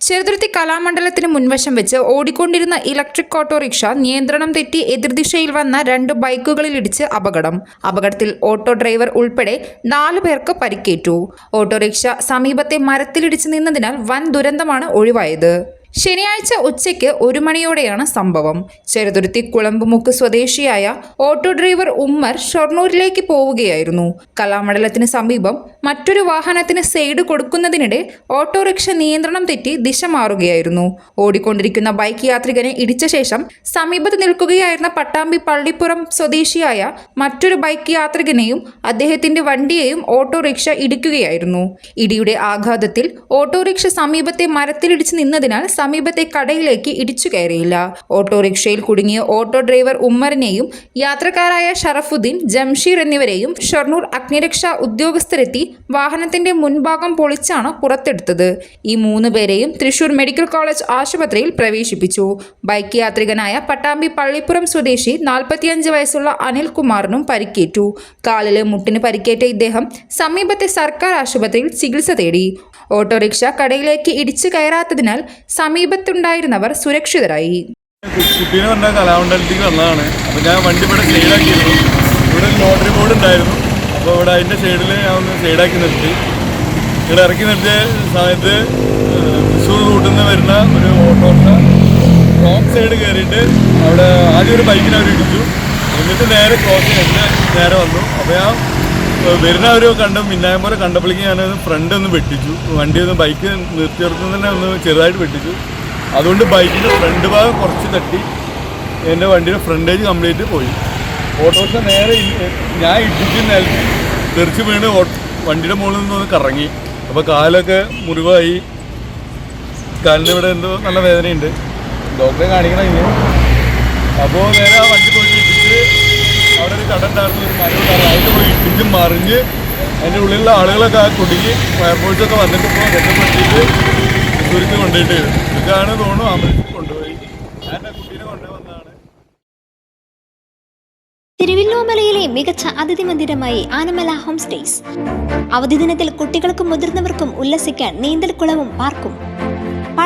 ചെറുതുരുത്തി കലാമണ്ഡലത്തിന് മുൻവശം വെച്ച് ഓടിക്കൊണ്ടിരുന്ന ഇലക്ട്രിക് ഓട്ടോറിക്ഷ നിയന്ത്രണം തെറ്റി എതിർദിശയിൽ വന്ന രണ്ട് ബൈക്കുകളിലിടിച്ച് അപകടം. അപകടത്തിൽ ഓട്ടോ ഡ്രൈവർ ഉൾപ്പെടെ നാലു പേർക്ക് പരിക്കേറ്റു. ഓട്ടോറിക്ഷ സമീപത്തെ മരത്തിലിടിച്ച് നിന്നതിനാൽ വൻ ദുരന്തമാണ് ഒഴിവായത്. ശനിയാഴ്ച ഉച്ചയ്ക്ക് ഒരു മണിയോടെയാണ് സംഭവം. ചെറുതുരുത്തി കുളമ്പുമുക്ക് സ്വദേശിയായ ഓട്ടോ ഡ്രൈവർ ഉമ്മർ ഷൊർണൂരിലേക്ക് പോവുകയായിരുന്നു. കലാമണ്ഡലത്തിന് സമീപം മറ്റൊരു വാഹനത്തിന് സൈഡ് കൊടുക്കുന്നതിനിടെ ഓട്ടോറിക്ഷ നിയന്ത്രണം തെറ്റി ദിശ മാറുകയായിരുന്നു. ഓടിക്കൊണ്ടിരിക്കുന്ന ബൈക്ക് യാത്രികനെ ഇടിച്ച ശേഷം സമീപത്ത് നിൽക്കുകയായിരുന്ന പട്ടാമ്പി പള്ളിപ്പുറം സ്വദേശിയായ മറ്റൊരു ബൈക്ക് യാത്രികനെയും അദ്ദേഹത്തിന്റെ വണ്ടിയെയും ഓട്ടോറിക്ഷ ഇടിക്കുകയായിരുന്നു. ഇടിയുടെ ആഘാതത്തിൽ ഓട്ടോറിക്ഷ സമീപത്തെ മരത്തിലിടിച്ച് നിന്നതിനാൽ സമീപത്തെ കടയിലേക്ക് ഇടിച്ചു കയറിയില്ല. ഓട്ടോറിക്ഷയിൽ കുടുങ്ങിയ ഓട്ടോ ഡ്രൈവർ ഉമ്മറിനെയും യാത്രക്കാരായ ഷറഫുദ്ദീൻ ജംഷീർ എന്നിവരെയും ഷൊർണൂർ അഗ്നിരക്ഷാ ഉദ്യോഗസ്ഥരെത്തി വാഹനത്തിന്റെ മുൻഭാഗം പൊളിച്ചാണ് പുറത്തെടുത്തത്. ഈ മൂന്ന് പേരെയും തൃശൂർ മെഡിക്കൽ കോളേജ് ആശുപത്രിയിൽ പ്രവേശിപ്പിച്ചു. ബൈക്ക് യാത്രികനായ പട്ടാമ്പി പള്ളിപ്പുറം സ്വദേശി നാൽപ്പത്തിയഞ്ച് വയസ്സുള്ള അനിൽകുമാറിനും പരിക്കേറ്റു. കാലിലെ മുട്ടിന് പരിക്കേറ്റ ഇദ്ദേഹം സമീപത്തെ സർക്കാർ ആശുപത്രിയിൽ ചികിത്സ തേടി. ഓട്ടോറിക്ഷ കടയിലേക്ക് ഇടിച്ചു കയറാത്തതിനാൽ സമീപത്തുണ്ടായിരുന്നവർ സുരക്ഷിതരായി. അപ്പോൾ ഞാൻ ഇവിടെ ബോർഡ് ഉണ്ടായിരുന്നു. അപ്പോൾ ഞാൻ സമയത്ത് ഒരു സൈഡ് അവിടെ ആദ്യം ഒരു ബൈക്കിനെ അവർ ഇടിച്ചു എന്നിട്ട് നേരെ ക്രോസ് ചെയ്ത് നേരെ വന്നു. അപ്പോൾ ഞാൻ ഏഹ്, വരുന്നവർ കണ്ട് മിന്നായം പോലെ കണ്ടപ്പോഴേക്ക് ഞാൻ ഫ്രണ്ട് ഒന്ന് വെട്ടിച്ചു. വണ്ടി ഒന്ന് ബൈക്ക് നിർത്തിയിടത്തുനിന്ന് തന്നെ ഒന്ന് ചെറുതായിട്ട് വെട്ടിച്ചു. അതുകൊണ്ട് ബൈക്കിന്റെ ഫ്രണ്ട് ഭാഗം കുറച്ച് തട്ടി. എന്റെ വണ്ടിയുടെ ഫ്രണ്ടേജ് കംപ്ലീറ്റ് പോയി. ഓട്ടോറിക്ഷ നേരെ ഞാൻ ഇടിച്ച് നൽകി തെറിച്ച് വീണ് വണ്ടിയുടെ മുകളിൽ നിന്ന് ഒന്ന് കറങ്ങി. അപ്പോൾ കാലൊക്കെ മുറിവായി. കാലിന്റെ ഇവിടെ എന്തോ നല്ല വേദനയുണ്ട്. ഡോക്ടറെ കാണിക്കണം ഇനി. അപ്പോൾ നേരെ ആ വണ്ടി ഇടിച്ച് അവിടെ ഒരു മരം ഉണ്ടായിരുന്നു അതിൽ പോയി ഇടിച്ച് മറിഞ്ഞ് അതിന്റെ ഉള്ളിലുള്ള ആളുകളൊക്കെ ആ കുടുങ്ങി ഫയർഫോഴ്സൊക്കെ വന്നിട്ട് ഇപ്പോൾ രക്ഷപ്പെടുത്തിയിട്ട് തൃശ്ശൂർക്ക് കൊണ്ടുപോയിട്ട് ഇതാണ് തോന്നുന്നു ആംബുലൻസിൽ കൊണ്ടുപോയി. ഞാൻ എന്റെ കുട്ടീനെ തിരുവല്ലോമലയിലെ മികച്ച അതിഥി മന്ദിരമായി ആനമല ഹോം സ്റ്റേസ് അവധി ദിനത്തിൽ കുട്ടികൾക്കും മുതിർന്നവർക്കും ഉല്ലസിക്കാൻ നീന്തൽക്കുളവും പാർക്കും.